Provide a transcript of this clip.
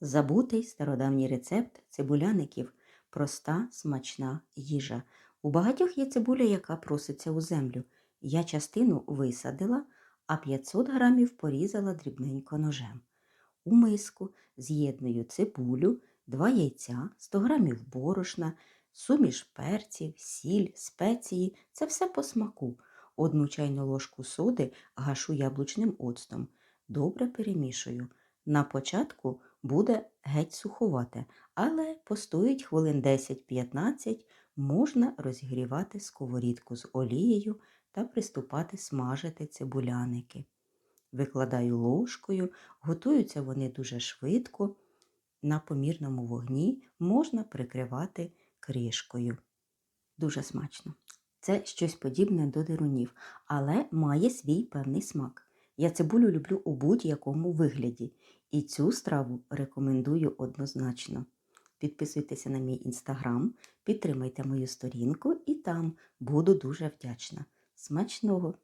Забутий стародавній рецепт цибуляників проста, смачна їжа. У багатьох є цибуля, яка проситься у землю. Я частину висадила, а 500 грамів порізала дрібненько ножем. У миску з'єдную цибулю, 2 яйця, 100 грамів борошна, суміш перців, сіль, спеції – це все по смаку. Одну чайну ложку соди гашу яблучним оцтом. Добре перемішую. На початку буде геть суховате, але постоїть хвилин 10-15 можна розігрівати сковорідку з олією та приступати смажити цибуляники. Викладаю ложкою, готуються вони дуже швидко. На помірному вогні можна прикривати кришкою. Дуже смачно. Це щось подібне до дирунів, але має свій певний смак. Я цибулю люблю у будь-якому вигляді, і цю страву рекомендую однозначно. Підписуйтеся на мій інстаграм, підтримайте мою сторінку і там буду дуже вдячна. Смачного!